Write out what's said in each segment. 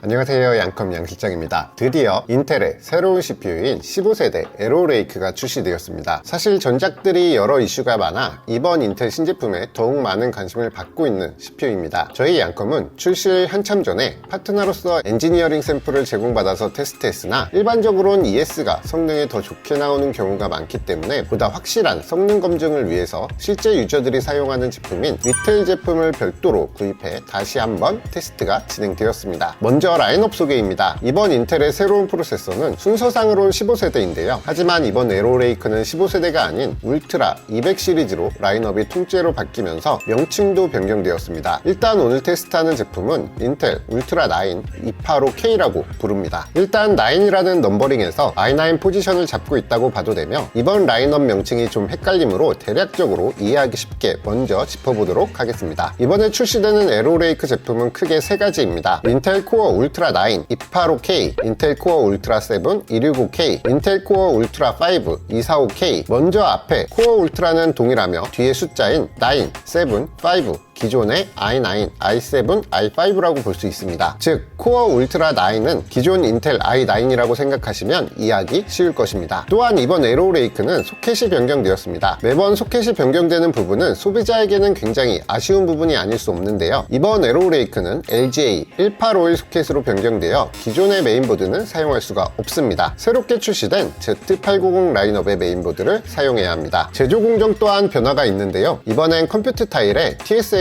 안녕하세요 양컴 양실장입니다. 드디어 인텔의 새로운 CPU인 15세대 에로레이크가 출시되었습니다. 사실 전작들이 여러 이슈가 많아 이번 인텔 신제품에 더욱 많은 관심을 받고 있는 CPU입니다. 저희 양컴은 출시 한참 전에 파트너로서 엔지니어링 샘플을 제공받아서 테스트했으나 일반적으로는 ES가 성능이 더 좋게 나오는 경우가 많기 때문에 보다 확실한 성능 검증을 위해서 실제 유저들이 사용하는 제품인 리테일 제품을 별도로 구입해 다시 한번 테스트가 진행되었습니다. 먼저 라인업 소개입니다. 이번 인텔의 새로운 프로세서는 순서상으로는 15세대인데요. 하지만 이번 에로레이크는 15세대가 아닌 울트라 200 시리즈로 라인업이 통째로 바뀌면서 명칭도 변경되었습니다. 일단 오늘 테스트하는 제품은 인텔 울트라 9 285K라고 부릅니다. 일단 9이라는 넘버링에서 i9 포지션을 잡고 있다고 봐도 되며 이번 라인업 명칭이 좀 헷갈리므로 대략적으로 이해하기 쉽게 먼저 짚어보도록 하겠습니다. 이번에 출시되는 에로레이크 제품은 크게 세 가지입니다. 인텔 코어 울트라 9 285K, 인텔 코어 울트라 7 265K, 인텔 코어 울트라 5 245K. 먼저 앞에 코어 울트라는 동일하며 뒤에 숫자인 9, 7, 5 기존의 i9, i7, i5라고 볼 수 있습니다. 즉, 코어 울트라 9은 기존 인텔 i9이라고 생각하시면 이해하기 쉬울 것입니다. 또한 이번 에로레이크는 소켓이 변경되었습니다. 매번 소켓이 변경되는 부분은 소비자에게는 굉장히 아쉬운 부분이 아닐 수 없는데요. 이번 에로레이크는 LGA 1851 소켓으로 변경되어 기존의 메인보드는 사용할 수가 없습니다. 새롭게 출시된 Z890 라인업의 메인보드를 사용해야 합니다. 제조 공정 또한 변화가 있는데요. 이번엔 컴퓨터 타일에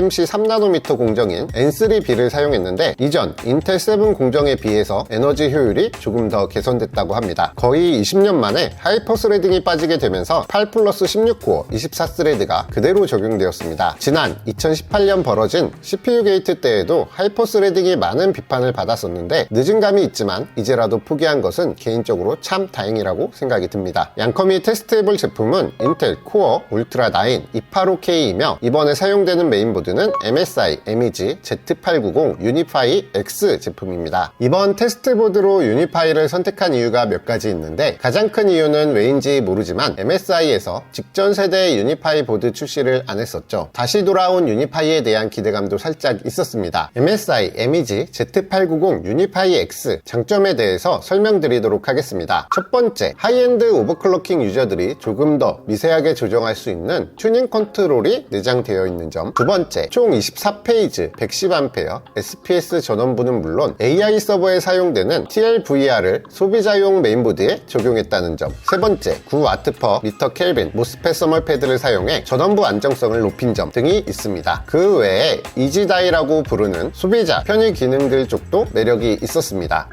TSMC 3나노미터 공정인 N3B를 사용했는데 이전 인텔 7 공정에 비해서 에너지 효율이 조금 더 개선됐다고 합니다. 거의 20년 만에 하이퍼 스레딩이 빠지게 되면서 8 플러스 16코어 24스레드가 그대로 적용되었습니다. 지난 2018년 벌어진 CPU 게이트 때에도 하이퍼 스레딩이 많은 비판을 받았었는데 늦은 감이 있지만 이제라도 포기한 것은 개인적으로 참 다행이라고 생각이 듭니다. 양컴이 테스트해볼 제품은 인텔 코어 울트라 9 285K이며 이번에 사용되는 메인보드는 MSI MEG Z890 유니파이 X 제품입니다. 이번 테스트보드로 유니파이를 선택한 이유가 몇 가지 있는데 가장 큰 이유는 왜인지 모르지만 MSI에서 직전 세대의 유니파이 보드 출시를 안 했었죠. 다시 돌아온 유니파이에 대한 기대감도 살짝 있었습니다. MSI MEG Z890 유니파이 X 장점에 대해서 설명드리도록 하겠습니다. 첫 번째, 하이엔드 오버클럭킹 유저들이 조금 더 미세하게 조정할 수 있는 튜닝 컨트롤이 내장되어 있는 점. 두 번째, 총 24페이지 110A SPS 전원부는 물론 AI 서버에 사용되는 TLVR을 소비자용 메인보드에 적용했다는 점. 세 번째, 9와트 미터 켈빈 모스펫 서멀 패드를 사용해 전원부 안정성을 높인 점 등이 있습니다. 그 외에 이지다이라고 부르는 소비자 편의 기능들 쪽도 매력이 있었습니다.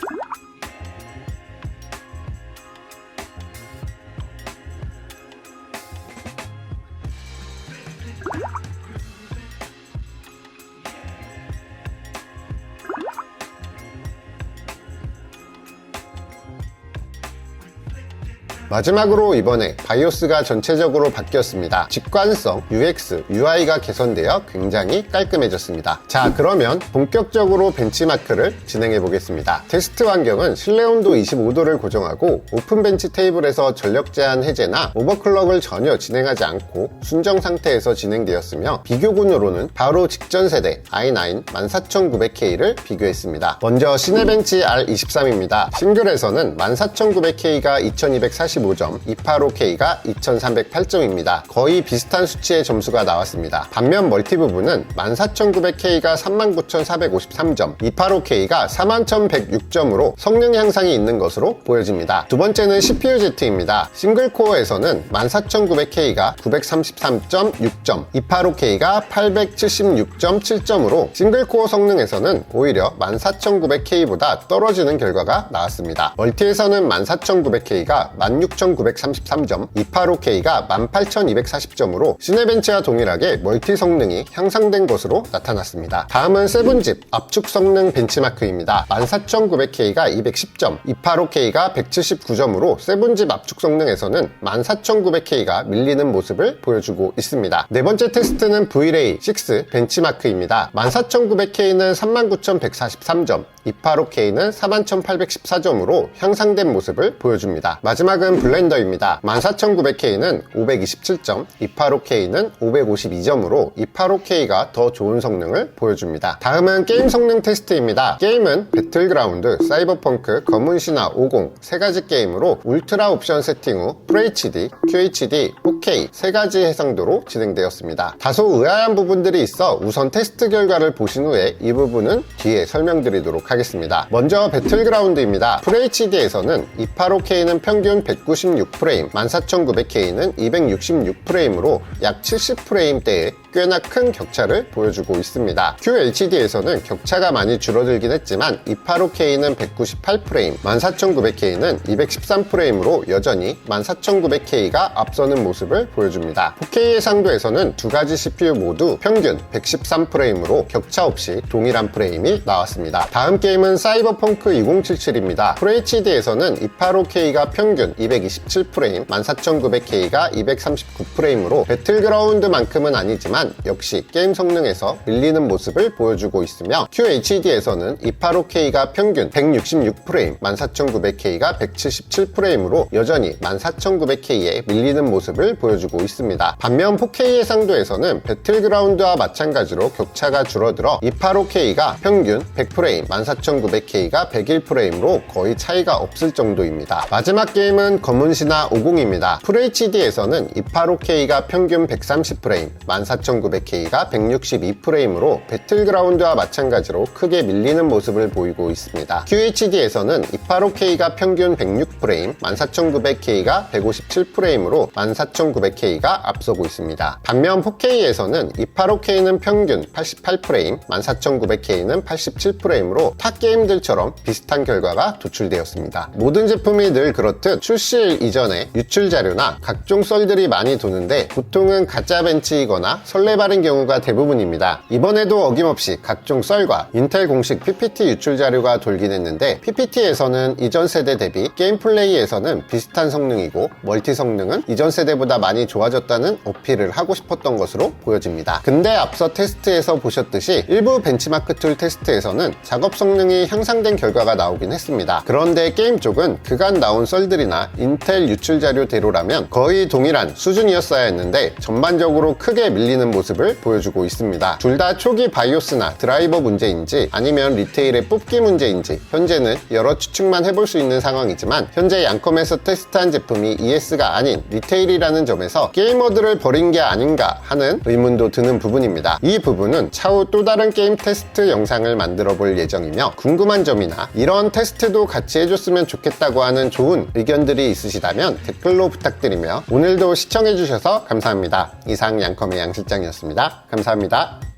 마지막으로 이번에 바이오스가 전체적으로 바뀌었습니다. 직관성, UX, UI가 개선되어 굉장히 깔끔해졌습니다. 자, 그러면 본격적으로 벤치마크를 진행해 보겠습니다. 테스트 환경은 실내 온도 25도를 고정하고 오픈 벤치 테이블에서 전력 제한 해제나 오버클럭을 전혀 진행하지 않고 순정 상태에서 진행되었으며 비교군으로는 바로 직전 세대 i9 14900K를 비교했습니다. 먼저 시네벤치 R23입니다. 싱글에서는 14900K가 2245 45점, 285K가 2308점입니다. 거의 비슷한 수치의 점수가 나왔습니다. 반면 멀티 부분은 14900K가 39453점, 285K가 41106점으로 성능 향상이 있는 것으로 보여집니다. 두 번째는 CPU-Z입니다. 싱글코어에서는 14900K가 933.6점, 285K가 876.7점으로 싱글코어 성능에서는 오히려 14900K보다 떨어지는 결과가 나왔습니다. 멀티에서는 14900K가 16,933점, 285K가 18,240점으로 시네벤치와 동일하게 멀티 성능이 향상된 것으로 나타났습니다. 다음은 세븐집 압축 성능 벤치마크입니다. 14,900K가 210점, 285K가 179점으로 세븐집 압축 성능에서는 14,900K가 밀리는 모습을 보여주고 있습니다. 네 번째 테스트는 VRAY 6 벤치마크입니다. 14,900K는 39,143점, 285K는 41,814점으로 향상된 모습을 보여줍니다. 마지막은 게임은 블렌더입니다. 14900K는 527점, 285K는 552점으로 285K가 더 좋은 성능을 보여줍니다. 다음은 게임 성능 테스트입니다. 게임은 배틀그라운드, 사이버펑크, 검은 신화 50 세 가지 게임으로 울트라 옵션 세팅 후 FHD, QHD, 4K 세 가지 해상도로 진행되었습니다. 다소 의아한 부분들이 있어 우선 테스트 결과를 보신 후에 이 부분은 뒤에 설명드리도록 하겠습니다. 먼저 배틀그라운드입니다. FHD에서는 285K는 평균 196프레임, 14900K는 266프레임으로 약 70프레임대의 꽤나 큰 격차를 보여주고 있습니다. QHD에서는 격차가 많이 줄어들긴 했지만 285K는 198프레임, 14900K는 213프레임으로 여전히 14900K가 앞서는 모습을 보여줍니다. 4K 해상도에서는 두 가지 CPU 모두 평균 113프레임으로 격차 없이 동일한 프레임이 나왔습니다. 다음 게임은 사이버펑크 2077입니다. FHD에서는 285K가 평균 227프레임, 14900K가 239프레임으로 배틀그라운드만큼은 아니지만 역시 게임 성능에서 밀리는 모습을 보여주고 있으며 QHD에서는 285K가 평균 166프레임, 14900K가 177프레임으로 여전히 14900K에 밀리는 모습을 보여주고 있습니다. 반면 4K 해상도에서는 배틀그라운드와 마찬가지로 격차가 줄어들어 285K가 평균 100프레임, 14900K가 101프레임으로 거의 차이가 없을 정도입니다. 마지막 게임은 검은신화 50입니다. FHD에서는 285K가 평균 130프레임, 14900K가 162프레임으로 배틀그라운드와 마찬가지로 크게 밀리는 모습을 보이고 있습니다. QHD에서는 285K가 평균 106프레임, 14900K가 157프레임으로 14900K가 앞서고 있습니다. 반면 4K에서는 285K는 평균 88프레임, 14900K는 87프레임으로 타 게임들처럼 비슷한 결과가 도출되었습니다. 모든 제품이 늘 그렇듯 출시일 이전에 유출 자료나 각종 썰들이 많이 도는데 보통은 가짜 벤치이거나 설레발인 경우가 대부분입니다. 이번에도 어김없이 각종 썰과 인텔 공식 PPT 유출 자료가 돌긴 했는데 PPT에서는 이전 세대 대비 게임 플레이에서는 비슷한 성능이고 멀티 성능은 이전 세대보다 많이 좋아졌다는 어필을 하고 싶었던 것으로 보여집니다. 근데 앞서 테스트에서 보셨듯이 일부 벤치마크 툴 테스트에서는 작업 성능이 향상된 결과가 나오긴 했습니다. 그런데 게임 쪽은 그간 나온 썰들이나 인텔 유출 자료대로라면 거의 동일한 수준이었어야 했는데 전반적으로 크게 밀리는 모습을 보여주고 있습니다. 둘 다 초기 바이오스나 드라이버 문제인지 아니면 리테일의 뽑기 문제인지 현재는 여러 추측만 해볼 수 있는 상황이지만 현재 양컴에서 테스트한 제품이 ES가 아닌 리테일이라는 점에서 게이머들을 버린 게 아닌가 하는 의문도 드는 부분입니다. 이 부분은 차후 또 다른 게임 테스트 영상을 만들어 볼 예정이며 궁금한 점이나 이런 테스트도 같이 해줬으면 좋겠다고 하는 좋은 의견들이 있으시다면 댓글로 부탁드리며 오늘도 시청해주셔서 감사합니다. 이상 양컴의 양실 장이었습니다. 감사합니다.